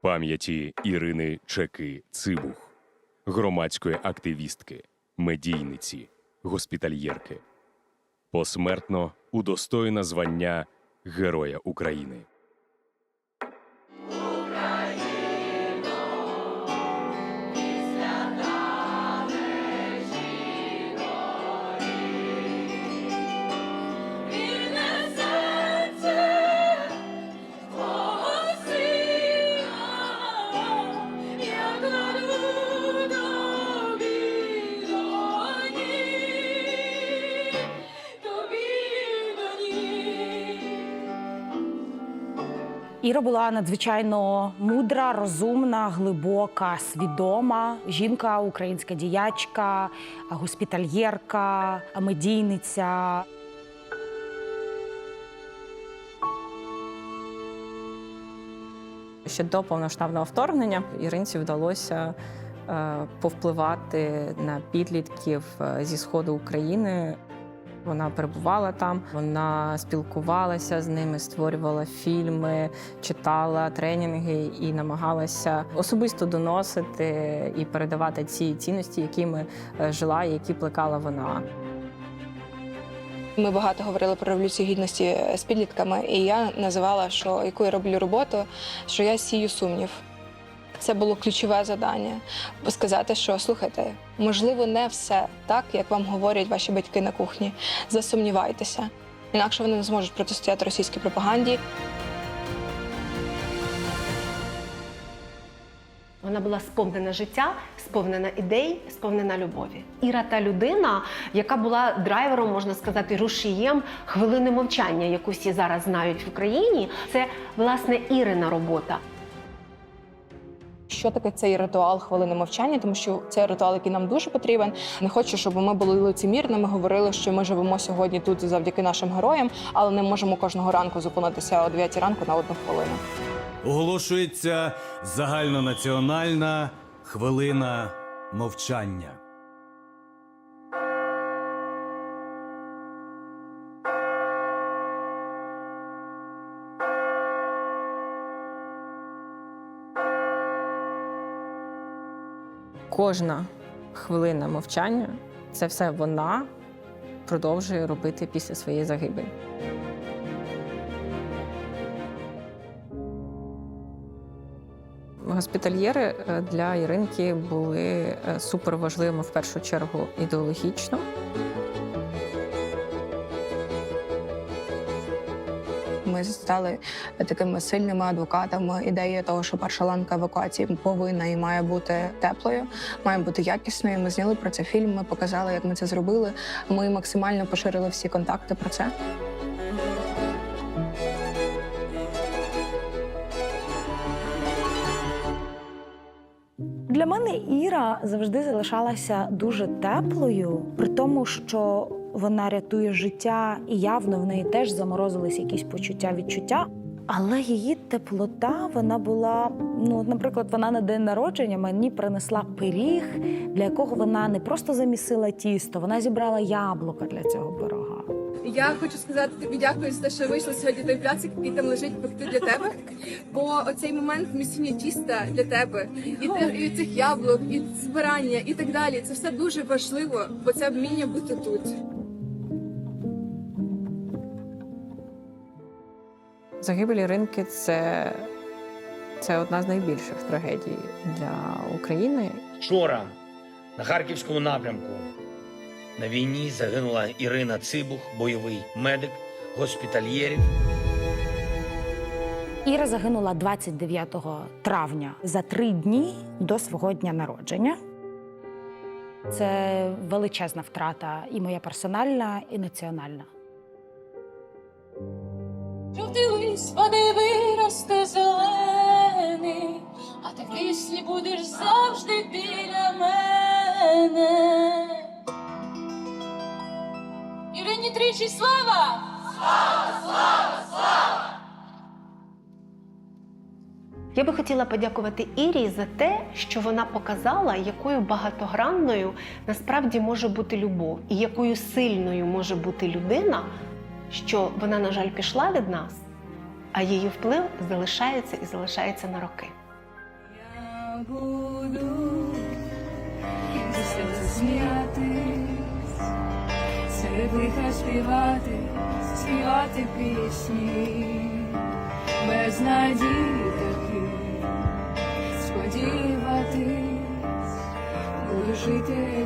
пам'яті Ірини Чеки Цибух, громадської активістки, медійниці, госпітальєрки. Посмертно удостоєна звання Героя України. Іра була надзвичайно мудра, розумна, глибока, свідома жінка, українська діячка, госпітальєрка, медійниця. Ще до повноштабного вторгнення Іринці вдалося е, повпливати на підлітків е, зі сходу України. Вона перебувала там, вона спілкувалася з ними, створювала фільми, читала тренінги і намагалася особисто доносити і передавати ці цінності, якими е, жила і які плекала вона. Ми багато говорили про революцію гідності з підлітками, і я називала, що яку я роблю роботу, що я сію сумнів. Це було ключове завдання. Сказати, що слухайте, можливо, не все так, як вам говорять ваші батьки на кухні. Засумнівайтеся. Інакше вони не зможуть протистояти російській пропаганді. Вона була сповнена життя, сповнена ідей, сповнена любові. Іра та людина, яка була драйвером, можна сказати, рушієм хвилини мовчання, яку всі зараз знають в Україні. Це власне Ірина робота. Що таке цей ритуал хвилини мовчання? Тому що це ритуал, який нам дуже потрібен. Не хочу, щоб ми були лицемірними, говорили, що ми живемо сьогодні тут завдяки нашим героям, але не можемо кожного ранку зупинитися о 9 ранку на одну хвилину. Оголошується загальнонаціональна хвилина мовчання. Кожна хвилина мовчання це все вона продовжує робити після своєї загибелі. Госпітальєри е, для Іринки були е, суперважливими в першу чергу ідеологічно. Ми стали такими сильними адвокатами. Ідеї того, що перша ланка евакуації повинна і має бути теплою, має бути якісною. Ми зняли про це фільм. Ми показали, як ми це зробили. Ми максимально поширили всі контакти про це. Для мене Іра завжди залишалася дуже теплою, при тому, що вона рятує життя, і явно в неї теж заморозились якісь почуття, відчуття. Але її теплота, вона була. Ну, наприклад, вона на день народження мені принесла пиріг, для якого вона не просто замісила тісто, вона зібрала яблука для цього пирога. Я хочу сказати тобі дякую за те, що вийшла сьогодні той пляцик, який там лежить пекти для тебе. Бо оцей момент місіння тіста для тебе, і, те, і цих яблук, і збирання, і так далі. Це все дуже важливо, бо це вміння бути тут. Загибель Іринки це, це одна з найбільших трагедій для України. Вчора на харківському напрямку на війні загинула Ірина Цибух, бойовий медик, госпітальєрів. Іра загинула 29 травня за три дні до свого дня народження. Це величезна втрата і моя персональна, і національна. Жовтий лист води виросте зелений, а ти в пісні будеш завжди біля мене. Ірині тричі слава! Я би хотіла подякувати Ірі за те, що вона показала, якою багатогранною насправді може бути любов, і якою сильною може бути людина, що вона, на жаль, пішла від нас, а її вплив залишається і залишається на роки. Я буду, сміятись, серед лиха співати, співати пісні, без надії таких сподіватись, буду жити